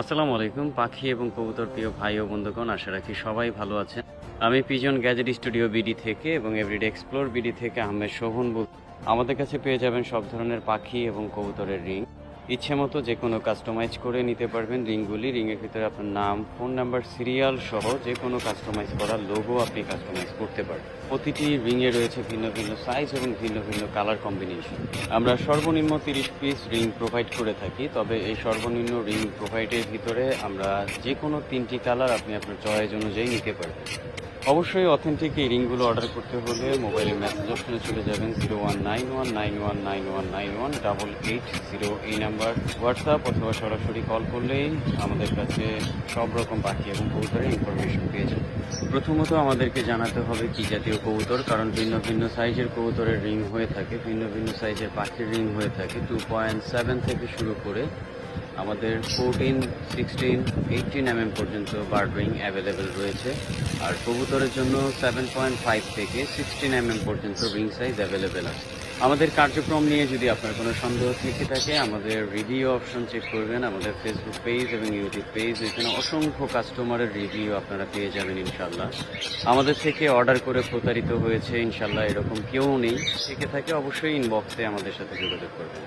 আসসালামু আলাইকুম, পাখি এবং কবুতর প্রিয় ভাই ও বন্ধুগণ, আশা রাখি সবাই ভালো আছেন। আমি পিজন গ্যাজেট স্টুডিও বিডি থেকে এবং এভরিডে এক্সপ্লোর বিডি থেকে আহমেদ শোভন আমাদের কাছে পেয়ে যাবেন সব ধরনের পাখি এবং কবুতরের রিং। ইচ্ছে মতো যে কোনো কাস্টমাইজ করে নিতে পারবেন রিংগুলি। রিংয়ের ভিতরে আপনার নাম ফোন নাম্বার সিরিয়াল সহ যে কোনো কাস্টমাইজ করা লোগো আপনি কাস্টমাইজ করতে পারবেন। প্রতিটি রিংয়ে রয়েছে ভিন্ন ভিন্ন সাইজ এবং ভিন্ন ভিন্ন কালার কম্বিনেশন আমরা সর্বনিম্ন তিরিশ পিস রিং প্রোভাইড করে থাকি, তবে এই সর্বনিম্ন রিং প্রোভাইডের ভিতরে আমরা যে কোনো তিনটি কালার আপনি আপনার চয়েস অনুযায়ী নিতে পারবেন। অবশ্যই অথেন্টিক এই রিংগুলো অর্ডার করতে হলে মোবাইলে মেসেজ অপশনে চলে যাবেন zero one nine one nine one nine one nine one double eight zero এই নাম্বার হোয়াটসঅ্যাপ অথবা সরাসরি কল করলেই আমাদের কাছে সব রকম পাখি এবং কবুতরের ইনফরমেশন পেয়ে যাবেন। প্রথমত আমাদেরকে জানাতে হবে কি জাতীয় কবুতর, কারণ ভিন্ন ভিন্ন সাইজের কবুতরের রিং হয়ে থাকে, ভিন্ন ভিন্ন সাইজের পাখির রিং হয়ে থাকে। টু পয়েন্ট সেভেন থেকে শুরু করে আমাদের ফোরটিন সিক্সটিন এইটিন এমএম পর্যন্ত বার্ড রিং অ্যাভেলেবেল রয়েছে। আর কবুতরের জন্য সেভেন পয়েন্ট ফাইভ থেকে সিক্সটিন এম এম পর্যন্ত রিং সাইজ অ্যাভেলেবেল আছে। আমাদের কার্যক্রম নিয়ে যদি আপনার কোনো সন্দেহ থেকে থাকে, আমাদের রিভিউ অপশন চেক করবেন। আমাদের ফেসবুক পেজ এবং ইউটিউব পেজ এখানে অসংখ্য কাস্টমারের রিভিউ আপনারা পেয়ে যাবেন ইনশাল্লাহ আমাদের থেকে অর্ডার করে প্রতারিত হয়েছে ইনশাল্লাহ এরকম কেউ নেই। থেকে থাকে অবশ্যই ইনবক্সে আমাদের সাথে যোগাযোগ করবেন।